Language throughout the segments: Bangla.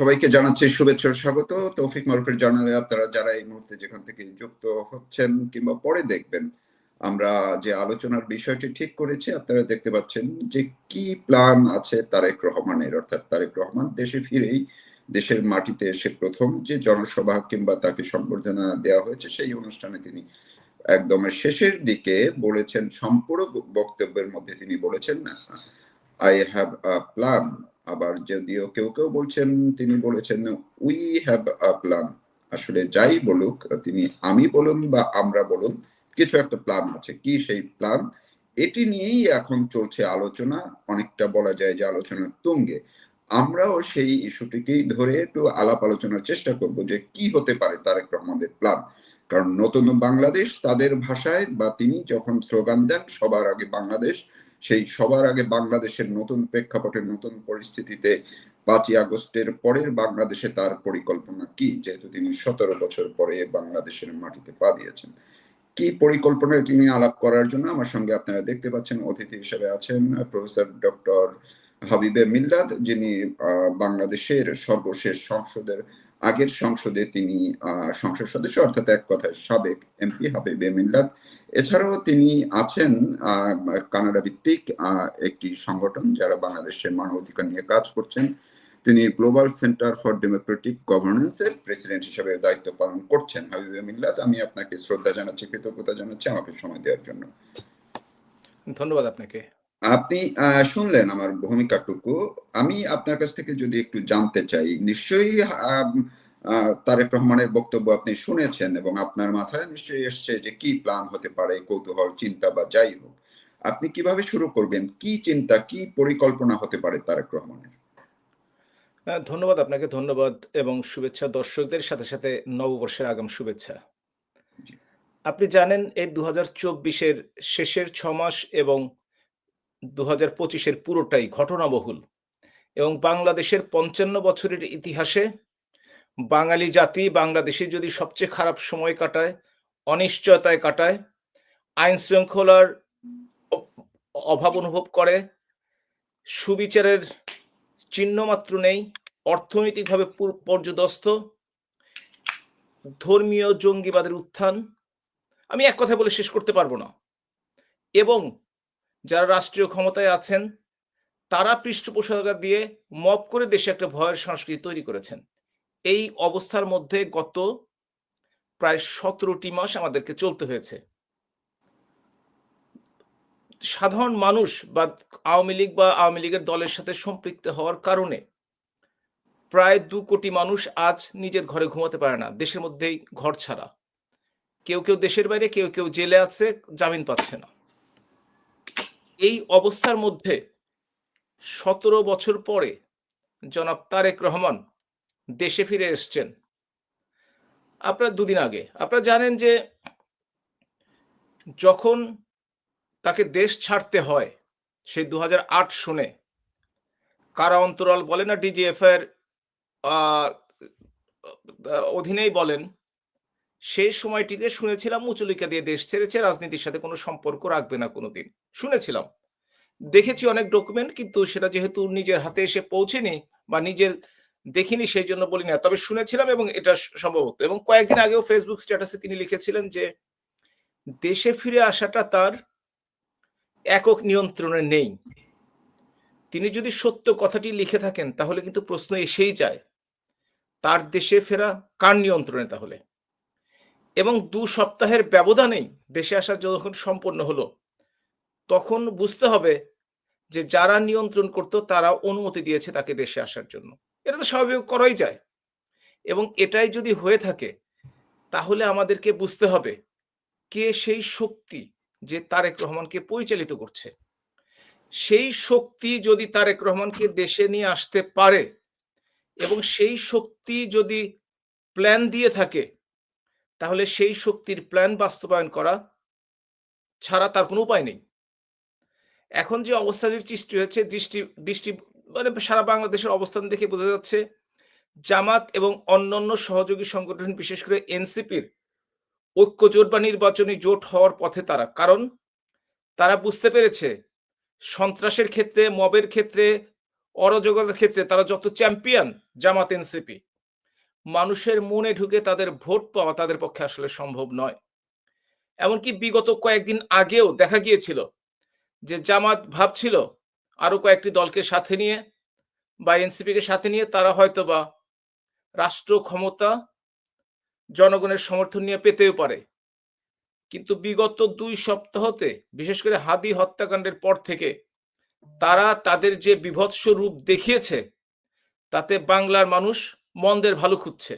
সবাইকে জানাচ্ছি শুভেচ্ছা স্বাগত। তৌফিক মারুফের জানালে আপনারা যারা এই মুহূর্তে যেখান থেকে যুক্ত হচ্ছেন কিংবা পরে দেখবেন, আমরা যে আলোচনার বিষয়টি ঠিক করেছি, আপনারা দেখতে পাচ্ছেন যে কি প্ল্যান আছে তারেক রহমানের। অর্থাৎ তারেক রহমান দেশে ফিরেই দেশের মাটিতে এসে প্রথম যে জনসভা কিংবা তাকে সম্বর্ধনা দেওয়া হয়েছে, সেই অনুষ্ঠানে তিনি একদম শেষের দিকে বলেছেন সম্পূর্ণ বক্তব্যের মধ্যে তিনি বলেছেন না আই হ্যাভ আ প্ল্যান আবার যদিও কেউ কেউ বলছেন, তিনি বলেছেন উই হ্যাভ আ প্ল্যান আসলে যাই বলুক, তিনি আমি বলুন বা আমরা বলুন, কিছু একটা প্ল্যান আছে। কি সেই প্ল্যান এটি নিয়েই এখন চলছে আলোচনা। অনেকটা বলা যায় যে আলোচনার তুঙ্গে। আমরাও সেই ইস্যুটিকেই ধরে একটু আলাপ আলোচনার চেষ্টা করব যে কি হতে পারে তারেক রহমানের প্ল্যান কারণ নতুন বাংলাদেশ তাদের ভাষায় বা তিনি যখন স্লোগান দেন, সবার আগে বাংলাদেশ সেই সবার আগে বাংলাদেশের নতুন প্রেক্ষাপটের নতুন পরিস্থিতিতে পাঁচই আগস্টের পরের বাংলাদেশে তার পরিকল্পনা কি? যেহেতু তিনি সতেরো বছর পরে বাংলাদেশের মাটিতে পা দিয়েছেন। কি পরিকল্পনা তিনি আলাপ করার জন্য আমার সঙ্গে আপনারা দেখতে পাচ্ছেন, অতিথি হিসেবে আছেন প্রফেসর ডক্টর হাবিবে মিল্লাদ যিনি বাংলাদেশের সর্বশেষ সংসদের, আগের সংসদে তিনি সংসদ সদস্য, অর্থাৎ এক কথায় সাবেক এমপি হাবিবে মিল্লাদ এছাড়াও তিনি আছেন কানাডা ভিত্তিক একটি সংগঠন যারা বাংলাদেশের মানবাধিকার নিয়ে কাজ করছেন। তিনি গ্লোবাল সেন্টার ফর ডেমোক্রেটিক গভর্নেন্সের প্রেসিডেন্ট হিসেবে দায়িত্ব পালন করছেন। হাবিবে মিল্লাত আমি আপনাকে শ্রদ্ধা জানাচ্ছি কৃতজ্ঞতা জানাচ্ছি আমাকে সময় দেওয়ার জন্য। ধন্যবাদ আপনাকে। আপনি শুনলেন আমার ভূমিকাটুকু। আমি আপনার কাছ থেকে যদি একটু জানতে চাই নিশ্চয়ই তারেক রহমানের বক্তব্য আপনি শুনেছেন এবং আপনার মাথায় নিশ্চয়ই এসছে যে কি প্ল্যান হতে পারে কৌতূহল চিন্তা বা যাই হোক। আপনি কীভাবে শুরু করবেন? কি চিন্তা কি পরিকল্পনা হতে পারে তারেক রহমানের? ধন্যবাদ আপনাকে ধন্যবাদ এবং শুভেচ্ছা দর্শকদের সাথে সাথে নববর্ষের আগাম শুভেচ্ছা। আপনি জানেন এই দু হাজার চব্বিশের শেষের ছ মাস এবং দু হাজার পঁচিশের পুরোটাই ঘটনাবহুল এবং বাংলাদেশের পঞ্চান্ন বছরের ইতিহাসে বাঙালি জাতি, বাংলাদেশে যদি সবচেয়ে খারাপ সময় কাটায়, অনিশ্চয়তায় কাটায়, আইন শৃঙ্খলার অভাব অনুভব করে, সুবিচারের চিহ্নমাত্র নেই, অর্থনৈতিকভাবে পর্যদস্ত, ধর্মীয় জঙ্গিবাদের উত্থান, আমি এক কথা বলে শেষ করতে পারব না। এবং যারা রাষ্ট্রীয় ক্ষমতায় আছেন, তারা পৃষ্ঠপোষকতা দিয়ে মপ করে দেশে একটা ভয়ের সংস্কৃতি তৈরি করেছেন। এই অবস্থার মধ্যে গত প্রায় সতেরোটি মাস আমাদেরকে চলতে হয়েছে। সাধারণ মানুষ বা আওয়ামী লীগ বা আওয়ামী লীগের দলের সাথে সম্পৃক্ত হওয়ার কারণে প্রায় দু কোটি মানুষ আজ নিজের ঘরে ঘুমাতে পারে না, দেশের মধ্যেই ঘর ছাড়া। কেউ কেউ দেশের বাইরে, কেউ কেউ জেলে আছে, জামিন পাচ্ছে না। এই অবস্থার মধ্যে সতেরো বছর পরে জনাব তারেক রহমান দেশে ফিরে এসছেন। আপনার দুদিন আগে। আপনারা জানেন যে যখন তাকে দেশ ছাড়তে হয়, সেই দু হাজার আট শুনে কারা অন্তরাল বলে না ডিজিএফ এর অধীনেই বলেন, সেই সময়টিতে শুনেছিলাম মুচলিকা দিয়ে দেশ ছেড়েছে, রাজনীতির সাথে কোনো সম্পর্ক রাখবে না কোনোদিন। শুনেছিলাম। দেখেছি অনেক ডকুমেন্ট কিন্তু সেটা যেহেতু নিজের হাতে এসে পৌঁছেনি বা নিজের দেখিনি সেই জন্য বলি না তবে শুনেছিলাম এবং এটা সম্ভবত। এবং কয়েকদিন আগেও ফেসবুক স্ট্যাটাসে তিনি লিখেছিলেন যে, দেশে ফিরে আসাটা তার একক নিয়ন্ত্রণে নেই। তিনি যদি সত্য কথাটি লিখে থাকেন, তাহলে কিন্তু প্রশ্ন এসেই যায়, তার দেশে ফেরা কার নিয়ন্ত্রণে তাহলে? এবং দু সপ্তাহের ব্যবধানেই দেশে আসা যখন সম্পন্ন হলো, তখন বুঝতে হবে যে যারা নিয়ন্ত্রণ করত, তারা অনুমতি দিয়েছে তাকে দেশে আসার জন্য। এটা তো স্বাভাবিক করাই যায়। এবং এটাই যদি হয়ে থাকে, তাহলে আমাদেরকে বুঝতে হবে কে সেই শক্তি যে তারেক রহমানকে পরিচালিত করছে। সেই শক্তি যদি তারেক রহমানকে দেশে নিয়ে আসতে পারে এবং সেই শক্তি যদি প্ল্যান দিয়ে থাকে, তাহলে সেই শক্তির প্ল্যান বাস্তবায়ন করা ছাড়া তার কোনো উপায় নেই। এখন যে অবস্থাটির সৃষ্টি হয়েছে, দৃষ্টি দৃষ্টি মানে সারা বাংলাদেশের অবস্থান দেখে বোঝা যাচ্ছে, জামাত এবং অন্যান্য সহযোগী সংগঠন, বিশেষ করে এনসিপির ঐক্য জোট বা নির্বাচনী জোট হওয়ার পথে তারা। কারণ তারা বুঝতে পেরেছে, সন্ত্রাসের ক্ষেত্রে, মবের ক্ষেত্রে, অরাজকতার ক্ষেত্রে তারা যত চ্যাম্পিয়ন জামাত, এনসিপি, মানুষের মনে ঢুকে তাদের ভোট পাওয়া তাদের পক্ষে আসলে সম্ভব নয়। এমনকি বিগত কয়েকদিন আগেও দেখা গিয়েছিল যে জামাত ভাবছিল আরও কয়েকটি দলকে সাথে নিয়ে বা এনসিপিকে সাথে নিয়ে তারা হয়তো বা রাষ্ট্র ক্ষমতা, জনগণের সমর্থন নিয়ে পেতেও পারে। কিন্তু বিগত দুই সপ্তাহতে, বিশেষ করে হাদি হত্যাকাণ্ডের পর থেকে, তারা তাদের যে বিভৎস রূপ দেখিয়েছে, তাতে বাংলার মানুষ মন্দের ভালো খুঁজছে।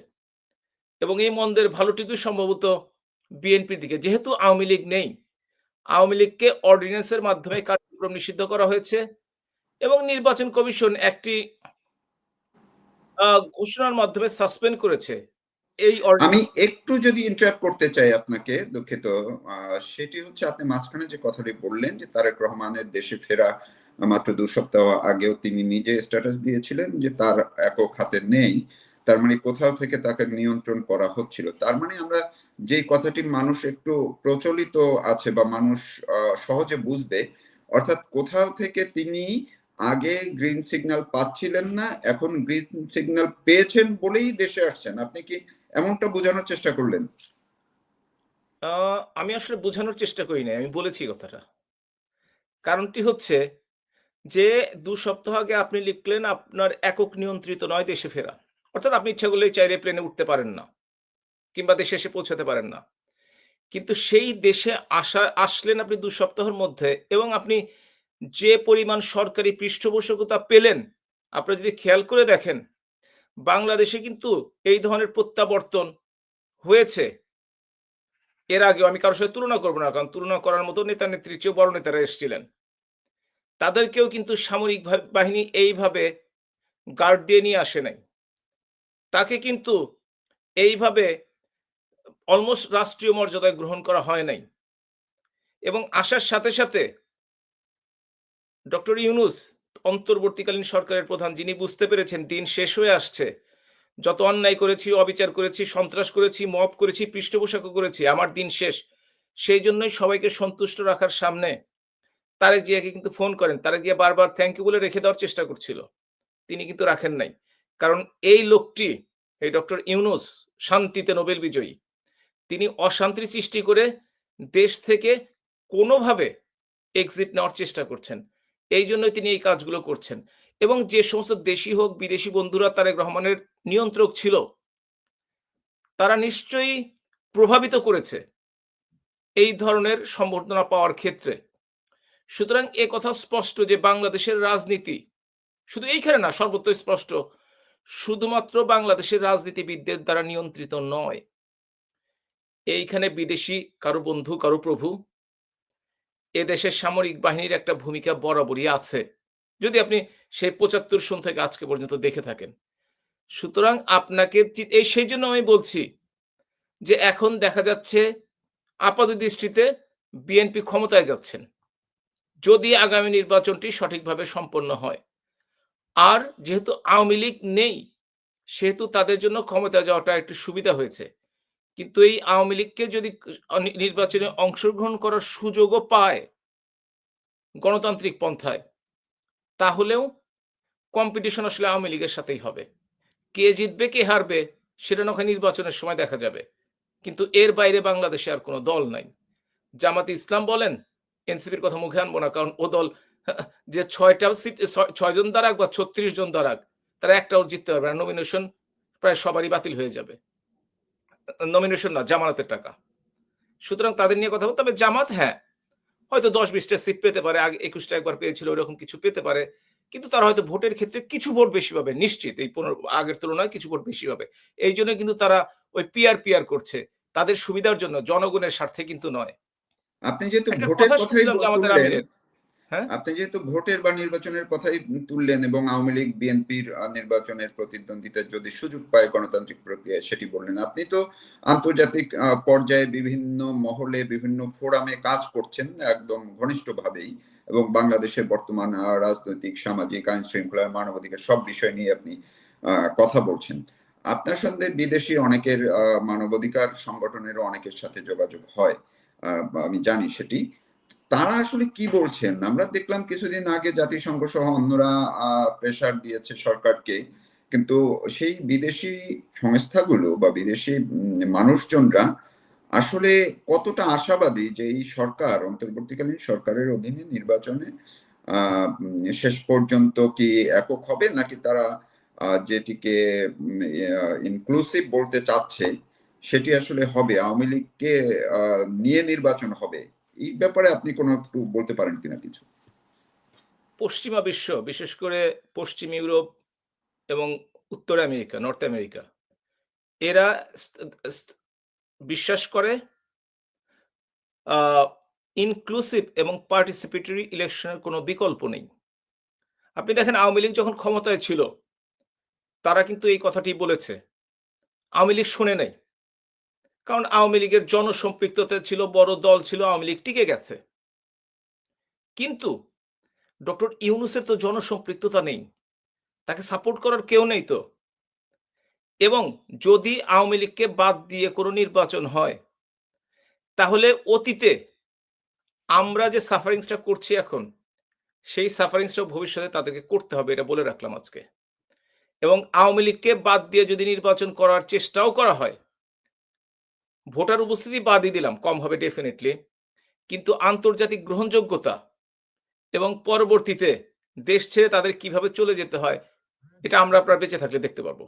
এবং এই মন্দের ভালোটুকুই সম্ভবত বিএনপির দিকে, যেহেতু আওয়ামী লীগ নেই, আওয়ামী লীগকে অর্ডিন্যান্সের মাধ্যমে কার্যক্রম নিষিদ্ধ করা হয়েছে। এবং নির্বাচন কমিশন একটি ঘোষণার মাধ্যমে সাসপেন্ড করেছে এই আমি একটু যদি ইন্টারাপ্ট করতে চাই আপনাকে, দুঃখিত সেটি হচ্ছে আপনি মাঝখানে যে কথাটি বললেন যে তারেক রহমানের দেশে ফেরা মাত্র দু সপ্তাহ আগেও তিনি নিজে স্ট্যাটাস দিয়েছিলেন যে তার একক হাতে নেই, তার মানে কোথাও থেকে তাকে নিয়ন্ত্রণ করা হচ্ছিল। তার মানে আমরা যে কথাটি মানুষ একটু প্রচলিত আছে বা মানুষ সহজে বুঝবে, অর্থাৎ কোথাও থেকে তিনি আগে গ্রিন সিগন্যাল পাচ্ছিলেন না, এখন গ্রিন সিগন্যাল পেয়েছেন বলেই দেশে আসছেন। আপনি কি এমনটা বোঝানোর চেষ্টা করলেন? আমি আসলে বোঝানোর চেষ্টা করি নাই, আমি বলেছি কথাটা। কারণটি হচ্ছে যে, দু সপ্তাহ আগে আপনি লিখলেন, আপনার একক নিয়ন্ত্রিত নয় দেশে ফেরা। অর্থাৎ আপনি ইচ্ছা করলেই চাইলে প্লেনে উঠতে পারেন না, কিংবা দেশে এসে পৌঁছাতে পারেন না। কিন্তু সেই দেশে আসা, আসলেন আপনি দু সপ্তাহের মধ্যে, এবং আপনি যে পরিমাণ সরকারি পৃষ্ঠপোষকতা পেলেন আপনি যদি খেয়াল করে দেখেন, বাংলাদেশে কিন্তু এই ধরনের প্রত্যাবর্তন হয়েছে। এর আগেও আমি কারোর সাথে তুলনা করব না, কারণ তুলনা করার মতো নেতা নেত্রীর চেয়েও বড় নেতারা এসেছিলেন। তাদেরকেও কিন্তু সামরিক বাহিনী এইভাবে গার্ড দিয়ে নিয়ে আসে নাই। তাকে কিন্তু এইভাবে অলমোস্ট রাষ্ট্রীয় মর্যাদায় গ্রহণ করা হয় নাই। এবং আসার সাথে সাথে ডক্টর ইউনুস, অন্তর্বর্তীকালীন সরকারের প্রধান, যিনি বুঝতে পেরেছেন দিন শেষ হয়ে আসছে। যত অন্যায় করেছি, অবিচার করেছি, সন্ত্রাস করেছি মপ করেছি, পৃষ্ঠপোষকও করেছি, আমার দিন শেষ। সেই জন্যই সবাইকে সন্তুষ্ট রাখার সামনে তারেক জিয়াকে কিন্তু ফোন করেন। তারেক জিয়া বারবার থ্যাংক ইউ বলে রেখে দেওয়ার চেষ্টা করছিল। তিনি কিন্তু রাখেন নাই। কারণ এই লোকটি, এই ডক্টর ইউনুস, শান্তিতে নোবেল বিজয়ী। তিনি অশান্তি সৃষ্টি করে দেশ থেকে কোনোভাবে এক্সিট নেওয়ার চেষ্টা করছেন। এই জন্যই তিনি এই কাজগুলো করছেন। এবং যে সমস্ত দেশি হোক, বিদেশি বন্ধুরা তারেক রহমানের নিয়ন্ত্রক ছিল, তারা নিশ্চয়ই প্রভাবিত করেছে এই ধরনের সম্বর্ধনা পাওয়ার ক্ষেত্রে। সুতরাং এ কথা স্পষ্ট যে বাংলাদেশের রাজনীতি শুধু এইখানে না, সর্বত্র স্পষ্ট, শুধুমাত্র বাংলাদেশের রাজনীতিবিদদের দ্বারা নিয়ন্ত্রিত নয়। এইখানে বিদেশি, কারও বন্ধু, কারও প্রভু এ দেশের সামরিক বাহিনীর একটা ভূমিকা বরাবরই আছে। যদি আপনি সেই পঁচাত্তর সন থেকে আজকে পর্যন্ত দেখে থাকেন। সুতরাং আপনাকে এই সেই জন্য আমি বলছি যে এখন দেখা যাচ্ছে আপাত দৃষ্টিতে বিএনপি ক্ষমতায় যাচ্ছেন। যদি আগামী নির্বাচনটি সঠিকভাবে সম্পন্ন হয়। আর যেহেতু আওয়ামী লীগ নেই, সেহেতু তাদের জন্য ক্ষমতা যাওয়াটা একটু সুবিধা হয়েছে। কিন্তু এই আওয়ামী লীগকে যদি নির্বাচনে অংশগ্রহণ করার সুযোগও পায় গণতান্ত্রিক পন্থায়, তাহলেও কম্পিটিশন আসলে আওয়ামী লীগের সাথেই হবে। কে জিতবে, কে হারবে, সেটা নয় নির্বাচনের সময় দেখা যাবে। কিন্তু এর বাইরে বাংলাদেশে আর কোনো দল নাই। জামাতে ইসলাম বলেন, এনসিপির কথা মুখে আনব না, কারণ ও দল, যে ছয়টা সিট, ছয় জন দাঁড়াক বা ছত্রিশ জন দাঁড়াক তারা একটাও জিততে পারবে নমিনেশন প্রায় সবারই বাতিল হয়ে যাবে। নমিনেশন না জামানতের টাকা। সুতরাং তাদের নিয়ে কথা বলতে তবে জামাত হ্যাঁ হয়তো দশ বিশটা সিট পেতে পারে আগে একুশটা একবার পেয়েছিল ওরকম কিছু পেতে পারে কিন্তু তারা হয়তো ভোটের ক্ষেত্রে কিছু ভোট বেশি পাবে নিশ্চিত এই পনেরো আগের তুলনায় কিছু ভোট বেশি হবে এই জন্য কিন্তু তারা ওই পিয়ার পিয়ার করছে তাদের সুবিধার জন্য জনগণের স্বার্থে কিন্তু নয়। আপনি যেহেতু ভোটের কথাই শুনছিলাম আপনি যেহেতু ভোটের বা নির্বাচনের কথাই তুললেন এবং আওয়ামী লীগ, বিএনপির নির্বাচনের প্রতিদ্বন্দ্বিতার যদি সুযোগ পায় গণতান্ত্রিক প্রক্রিয়ায়, সেটি বললেন। আপনি তো আন্তর্জাতিক পর্যায়ে বিভিন্ন মহলে, বিভিন্ন ফোরামে কাজ করছেন একদম ঘনিষ্ঠভাবেই এবং বাংলাদেশের বর্তমান রাজনৈতিক, সামাজিক আইন শৃঙ্খলা মানবাধিকার সব বিষয় নিয়ে আপনি কথা বলছেন। আপনার সঙ্গে বিদেশি অনেকের মানবাধিকার সংগঠনেরও অনেকের সাথে যোগাযোগ হয় আমি জানি সেটি। তারা আসলে কি বলছেন? আমরা দেখলাম কিছুদিন আগে জাতিসংঘ সহ অন্যরা প্রেসার দিয়েছে সরকারকে। কিন্তু সেই বিদেশি সংস্থাগুলো বা বিদেশি মানুষজনরা আসলে কতটা আশাবাদী যে এই সরকার, অন্তর্বর্তীকালীন সরকারের অধীনে নির্বাচনে শেষ পর্যন্ত কি একক হবে? নাকি তারা যেটিকে ইনক্লুসিভ বলতে চাচ্ছে, সেটি আসলে হবে? আওয়ামী লীগকে নিয়ে নির্বাচন হবে? এই ব্যাপারে আপনি কোনো একটু বলতে পারেন কিনা কিছু? পশ্চিমা বিশ্ব, বিশেষ করে পশ্চিম ইউরোপ এবং উত্তর আমেরিকা, নর্থ আমেরিকা, এরা বিশ্বাস করে ইনক্লুসিভ এবং পার্টিসিপেটরি ইলেকশনের কোনো বিকল্প নেই। আপনি দেখেন আওয়ামী লীগ যখন ক্ষমতায় ছিল, তারা কিন্তু এই কথাটি বলেছে। আওয়ামী লীগ শুনে নাই। কারণ আওয়ামী লীগের জনসম্পৃক্ততা ছিল, বড় দল ছিল, আওয়ামী লীগ টিকে গেছে। কিন্তু ডক্টর ইউনুসের তো জনসম্পৃক্ততা নেই, তাকে সাপোর্ট করার কেউ নেই তো। এবং যদি আওয়ামী লীগকে বাদ দিয়ে কোনো নির্বাচন হয়, তাহলে অতীতে আমরা যে সাফারিংসটা করছি এখন, সেই সাফারিংসটা ভবিষ্যতে তাদেরকে করতে হবে, এটা বলে রাখলাম আজকে। এবং আওয়ামী লীগকে বাদ দিয়ে যদি নির্বাচন করার চেষ্টাও করা হয় ভোটার উপস্থিতি বাদই দিলাম, কম হবে ডেফিনেটলি কিন্তু আন্তর্জাতিক গ্রহণযোগ্যতা এবং পরবর্তীতে দেশ ছেড়ে তাদের কীভাবে চলে যেতে হয়, এটা আমরা আপনার বেঁচে থাকলে দেখতে পারব।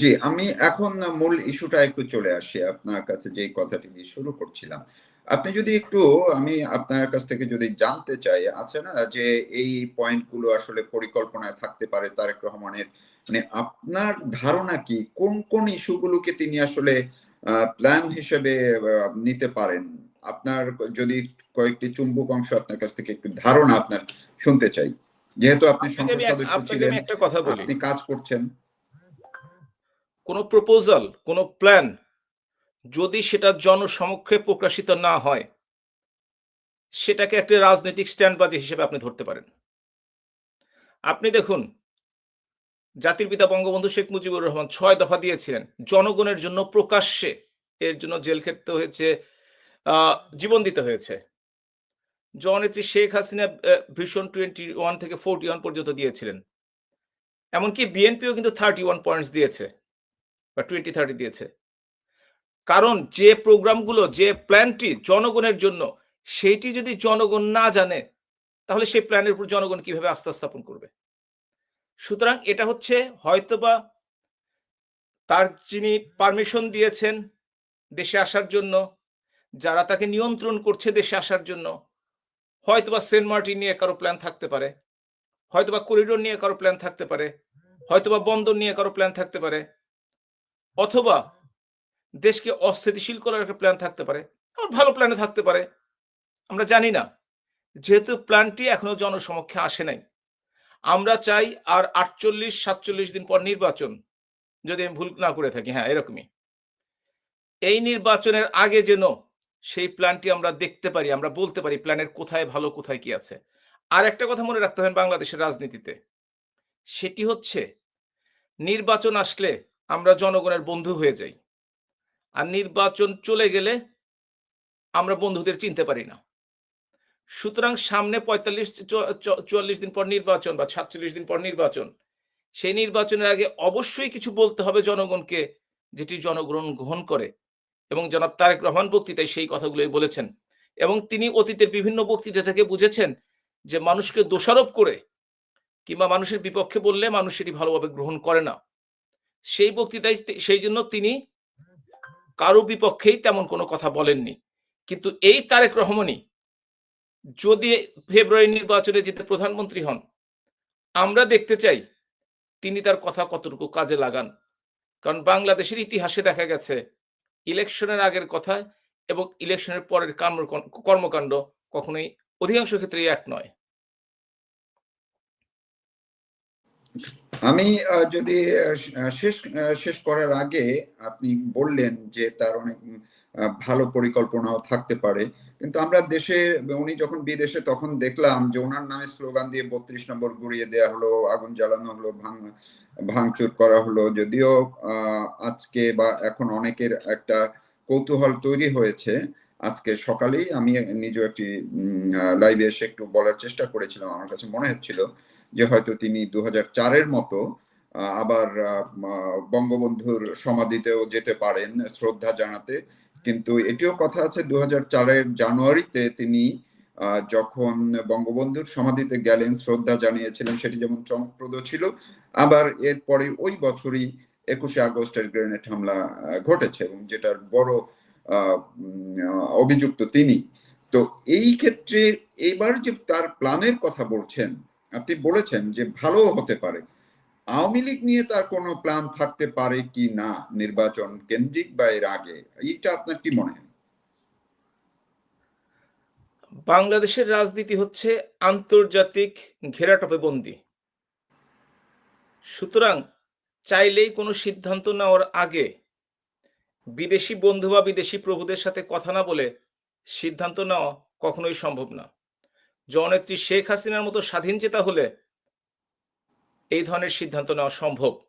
জি, আমি এখন মূল ইস্যুটা একটু চলে আসি। আপনার কাছে যে কথাটি দিয়ে শুরু করছিলাম আপনি যদি একটু আমি আপনার কাছ থেকে যদি জানতে চাই আছে না যে এই পয়েন্টগুলো আসলে পরিকল্পনায় থাকতে পারে তারেক রহমানের? মানে আপনার ধারণা কি? কোন কোন ইস্যুগুলোকে তিনি আসলে প্ল্যান হিসেবে নিতে পারেন? আপনার যদি কয়েকটি চুম্বক অংশ আপনার কাছ থেকে একটু ধারণা আপনার শুনতে চাই। যেহেতু আপনি সংসদ সদস্য ছিলেন একটা কথা বলি। আপনি কাজ করছেন। কোন প্রপোজাল কোন প্ল্যান যদি সেটা জনসমক্ষে প্রকাশিত না হয়, সেটাকে একটা রাজনৈতিক স্ট্যান্ডবাজি হিসেবে আপনি ধরতে পারেন। আপনি দেখুন, জাতির পিতা বঙ্গবন্ধু শেখ মুজিবুর রহমান ছয় দফা দিয়েছিলেন। জনগণের জন্য প্রকাশ্যে এর জন্য জেল খেটতে হয়েছে জীবন দিতে হয়েছে। জননেত্রী শেখ হাসিনা ভীষণ টোয়েন্টি ওয়ান থেকে ফোরটি ওয়ান পর্যন্ত দিয়েছিলেন। এমনকি বিএনপিও কিন্তু থার্টি ওয়ান পয়েন্টস দিয়েছে, বা টোয়েন্টি থার্টি দিয়েছে। কারণ যে প্রোগ্রামগুলো, যে প্ল্যানটি জনগণের জন্য, সেইটি যদি জনগণ না জানে, তাহলে সেই প্ল্যানের উপর জনগণ কীভাবে আস্থা স্থাপন করবে? সুতরাং এটা হচ্ছে হয়তোবা তার যিনি পারমিশন দিয়েছেন দেশে আসার জন্য, যারা তাকে নিয়ন্ত্রণ করছে দেশে আসার জন্য, হয়তোবা সেন্ট মার্টিন নিয়ে কারও প্ল্যান থাকতে পারে, হয়তোবা করিডোর নিয়ে কারও প্ল্যান থাকতে পারে, হয়তোবা বন্দর নিয়ে কারও প্ল্যান থাকতে পারে, অথবা দেশকে অস্থিতিশীল করার একটা প্ল্যান থাকতে পারে। আর ভালো প্ল্যানে থাকতে পারে। আমরা জানি না। যেহেতু প্ল্যানটি এখনও জনসমক্ষে আসে নাই। আমরা চাই আর আটচল্লিশ, সাতচল্লিশ দিন পর নির্বাচন। যদি আমি ভুল না করে থাকি হ্যাঁ এরকমই। এই নির্বাচনের আগে যেন সেই প্ল্যানটি আমরা দেখতে পারি, আমরা বলতে পারি প্ল্যানের কোথায় ভালো, কোথায় কি আছে। আর একটা কথা মনে রাখতে হবে বাংলাদেশের রাজনীতিতে। সেটি হচ্ছে, নির্বাচন আসলে আমরা জনগণের বন্ধু হয়ে যাই। আর নির্বাচন চলে গেলে আমরা বন্ধুদের চিনতে পারি না। সুতরাং সামনে পঁয়তাল্লিশ চুয়াল্লিশ দিন পর নির্বাচন বা সাতচল্লিশ দিন পর নির্বাচন, সেই নির্বাচনের আগে অবশ্যই কিছু বলতে হবে জনগণকে যেটি জনগণ গ্রহণ করে। এবং জনাব তারেক রহমান বক্তৃতায় সেই কথাগুলোই বলেছেন। এবং তিনি অতীতের বিভিন্ন বক্তৃতা থেকে বুঝেছেন যে মানুষকে দোষারোপ করে কিংবা মানুষের বিপক্ষে বললে মানুষ সেটি ভালোভাবে গ্রহণ করে না। সেই বক্তৃতায় সেই জন্য তিনি কারও বিপক্ষেই তেমন কোনো কথা বলেননি। কিন্তু এই তারেক রহমানই যদি ফেব্রুয়ারি নির্বাচনে যেতে প্রধানমন্ত্রী হন, আমরা দেখতে চাই তিনি তার কথা কতটুকু কাজে লাগান। কারণ বাংলাদেশের ইতিহাসে দেখা গেছে, ইলেকশনের আগের কথা এবং ইলেকশনের পরের কর্মকাণ্ড কখনোই অধিকাংশ ক্ষেত্রেই এক নয়। আমি যদি শেষ শেষ করার আগে আপনি বললেন যে তার অনেক ভালো পরিকল্পনাও থাকতে পারে। কিন্তু আমরা দেশে, উনি যখন বিদেশে তখন দেখলাম যে ওনার নামে স্লোগান দিয়ে বত্রিশ নম্বর গুড়িয়ে দেওয়া হলো, আগুন জ্বালানো হলো, ভাঙ, ভাঙচুর করা হলো। যদিও আজকে বা এখন অনেকের একটা কৌতূহল তৈরি হয়েছে। আজকে সকালেই আমি নিজেও একটি লাইভে এসে একটু বলার চেষ্টা করেছিলাম, আমার কাছে মনে হচ্ছিল। যে হয়তো তিনি দু চারের মতো আবার বঙ্গবন্ধুর সমাধিতেও যেতে পারেন শ্রদ্ধা জানাতে। কিন্তু এটিও কথা আছে দু চারের জানুয়ারিতে তিনি যখন বঙ্গবন্ধুর সমাধিতে গেলেন, শ্রদ্ধা জানিয়েছিলেন, সেটি যেমন চমকপ্রদ ছিল। আবার এরপরে ওই বছরই একুশে আগস্টের গ্রেনেড হামলা ঘটেছে এবং যেটার বড় অভিযুক্ত তিনি। তো এই ক্ষেত্রে এবার যে তার প্ল্যানের কথা বলছেন আপনি বলেছেন যে ভালো হতে পারে। আওয়ামী লীগ নিয়ে তার কোনো প্ল্যান থাকতে পারে কি না নির্বাচন কেন্দ্রিক বা এর আগে? এইটা আপনার কি মনে হয়? বাংলাদেশের রাজনীতি হচ্ছে আন্তর্জাতিক ঘেরাটপে বন্দি। সুতরাং চাইলেই কোনো সিদ্ধান্ত নেওয়ার আগে বিদেশি বন্ধু বা বিদেশি প্রভুদের সাথে কথা না বলে সিদ্ধান্ত নেওয়া কখনোই সম্ভব না। জননেত্রী শেখ হাসিনার মতো স্বাধীন চেতা হলে এই ধরনের সিদ্ধান্ত নেওয়া সম্ভব।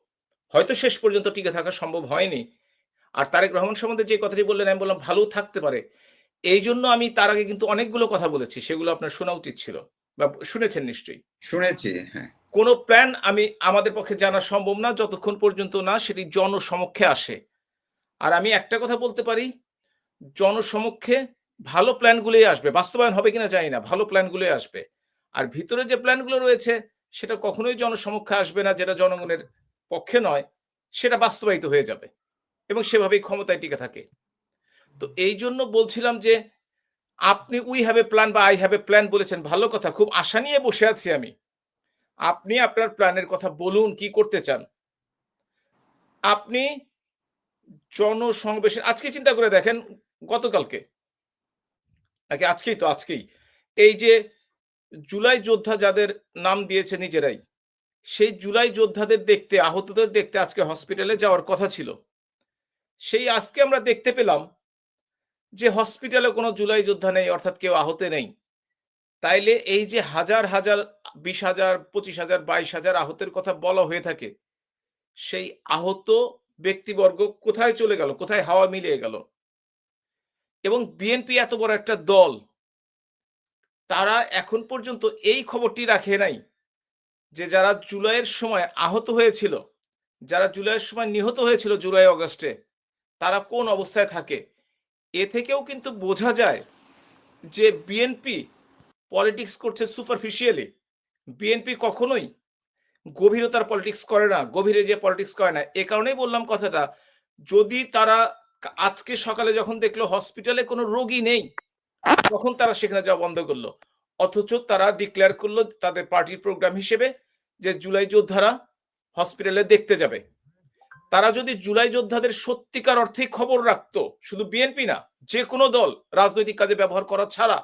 হয়তো শেষ পর্যন্ত টিকে থাকা সম্ভব হয়নি। আর তারেক রহমান সম্বন্ধে যে কথাটি বললেন আমি বললাম ভালো থাকতে পারে। এই জন্য আমি তার আগে কিন্তু অনেকগুলো কথা বলেছি সেগুলো আপনার শোনা উচিত ছিল। বা শুনেছেন নিশ্চয়ই? শুনেছি হ্যাঁ। কোনো প্ল্যান আমি আমাদের পক্ষে জানা সম্ভব না যতক্ষণ পর্যন্ত না সেটি জনসমক্ষে আসে। আর আমি একটা কথা বলতে পারি জনসমক্ষে ভালো প্ল্যানগুলোই আসবে। বাস্তবায়ন হবে কিনা জানি না, ভালো প্ল্যানগুলোই আসবে। আর ভিতরে যে প্ল্যানগুলো রয়েছে, সেটা কখনোই জনসমক্ষে আসবে না, যেটা জনগণের পক্ষে নয়, সেটা বাস্তবায়িত হয়ে যাবে এবং সেভাবেই ক্ষমতায় টিকে থাকে। তো এই জন্য বলছিলাম যে, আপনি উই হ্যাভ এ প্ল্যান বা আই হ্যাভ এ প্ল্যান বলেছেন, ভালো কথা। খুব আশা নিয়ে বসে আছি আমি। আপনি আপনার প্ল্যানের কথা বলুন, কি করতে চান? আপনি জনসমাবেশের, আজকে চিন্তা করে দেখেন গতকালকে নাকি আজকেই তো আজকেই। এই যে জুলাই যোদ্ধা যাদের নাম দিয়েছে নিজেরাই, সেই জুলাই যোদ্ধাদের দেখতে, আহতদের দেখতে আজকে হসপিটালে যাওয়ার কথা ছিল। সেই আজকে আমরা দেখতে পেলাম যে হসপিটালে কোনো জুলাই যোদ্ধা নেই, অর্থাৎ কেউ আহত নেই। তাইলে এই যে হাজার হাজার, বিশ হাজার, পঁচিশ হাজার, বাইশ হাজার আহতের কথা বলা হয়ে থাকে, সেই আহত ব্যক্তিবর্গ কোথায় চলে গেল? কোথায় হাওয়া মিলিয়ে গেল? এবং বিএনপি এত বড় একটা দল, তারা এখন পর্যন্ত এই খবরটি রাখে নাই যে যারা জুলাইয়ের সময় আহত হয়েছিল, যারা জুলাইয়ের সময় নিহত হয়েছিল জুলাই, অগস্টে, তারা কোন অবস্থায় থাকে? এ থেকেও কিন্তু বোঝা যায় যে বিএনপি পলিটিক্স করছে সুপারফিশিয়ালি বিএনপি কখনোই গভীরতার পলিটিক্স করে না, গভীরে যে পলিটিক্স করে না। এ কারণেই বললাম কথাটা, যদি তারা আজকে সকালে যখন দেখল হসপিটালে কোনো রোগী নেই, তখন তারা সেখানে যাওয়া বন্ধ করল। অথচ তারা ডিক্লেয়ার করল তাদের পার্টির প্রোগ্রাম হিসেবে যে জুলাই যোদ্ধারা হসপিটালে দেখতে যাবে। তারা যদি জুলাই যোদ্ধাদের সত্যিকার অর্থে খবর রাখতো, শুধু বিএনপি না, যে কোনো দল রাজনৈতিক কাজে ব্যবহার করা ছাড়া,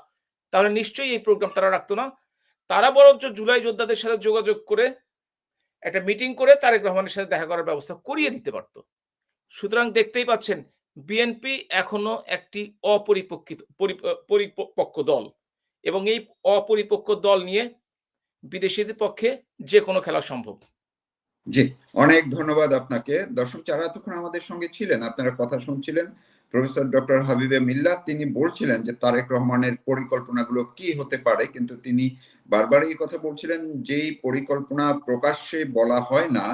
তাহলে নিশ্চয়ই এই প্রোগ্রাম তারা রাখতো না। তারা বরঞ্চ জুলাই যোদ্ধাদের সাথে যোগাযোগ করে, একটা মিটিং করে তারেক রহমানের সাথে দেখা করার ব্যবস্থা করিয়ে দিতে পারতো। সুতরাং দেখতেই পাচ্ছেন বিএনপি এখনও একটি অপরিপক্ষিত পরিপক্ক দল এবং এই অপরিপক্ক দল নিয়ে বিদেশিদের পক্ষে যে কোনো খেলা সম্ভব। জি, অনেক ধন্যবাদ আপনাকে। দর্শক যারা এতক্ষণ আমাদের সঙ্গে ছিলেন, আপনারা কথা শুনছিলেন, প্রফেসর ডক্টর হাবিবে মিল্লা তিনি বলছিলেন যে তারেক রহমানের পরিকল্পনাগুলো কি হতে পারে, কিন্তু তিনি বারবার এই কথা বলছিলেন যেই পরিকল্পনা প্রকাশ্যে বলা হয় না,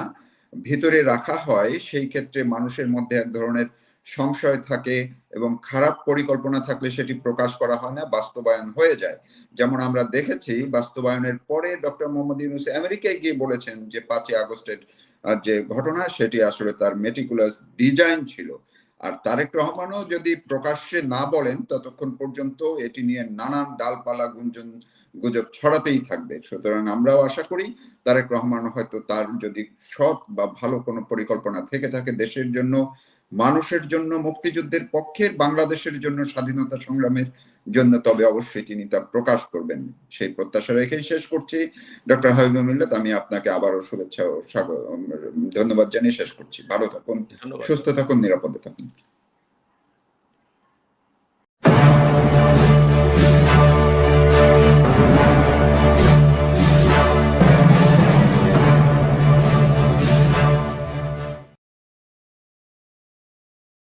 ভিতরে রাখা হয়, সেই ক্ষেত্রে মানুষের মধ্যে এক ধরনের সংশয় থাকে এবং খারাপ পরিকল্পনা থাকলে সেটি প্রকাশ করা হয় না, বাস্তবায়ন হয়ে যায়। যেমন আমরা দেখেছি, বাস্তবায়নের পরে ডক্টর মোহাম্মদ ইউনুস আমেরিকায় গিয়ে বলেছেন যে, পাঁচই আগস্টের যে ঘটনা, সেটি আসলে তার মেটিকুলাস ডিজাইন ছিল। আর তারেক রহমানও যদি প্রকাশ্যে না বলেন, ততক্ষণ পর্যন্ত এটি নিয়ে নানান ডালপালা গুঞ্জন, গুজব ছড়াতেই থাকবে। সুতরাং আমরাও আশা করি, তারেক রহমান হয়তো তার যদি সৎ বা ভালো কোনো পরিকল্পনা থেকে থাকে দেশের জন্য মানুষের জন্য মুক্তিযুদ্ধের পক্ষের বাংলাদেশের জন্য স্বাধীনতা সংগ্রামের জন্য তবে অবশ্যই তিনি তা প্রকাশ করবেন। সেই প্রত্যাশা রেখেই শেষ করছি। ডক্টর হাবিবুল মিল্লাত আমি আপনাকে আবারও শুভেচ্ছা ও ধন্যবাদ জানিয়ে শেষ করছি। ভালো থাকুন সুস্থ থাকুন নিরাপদে থাকুন।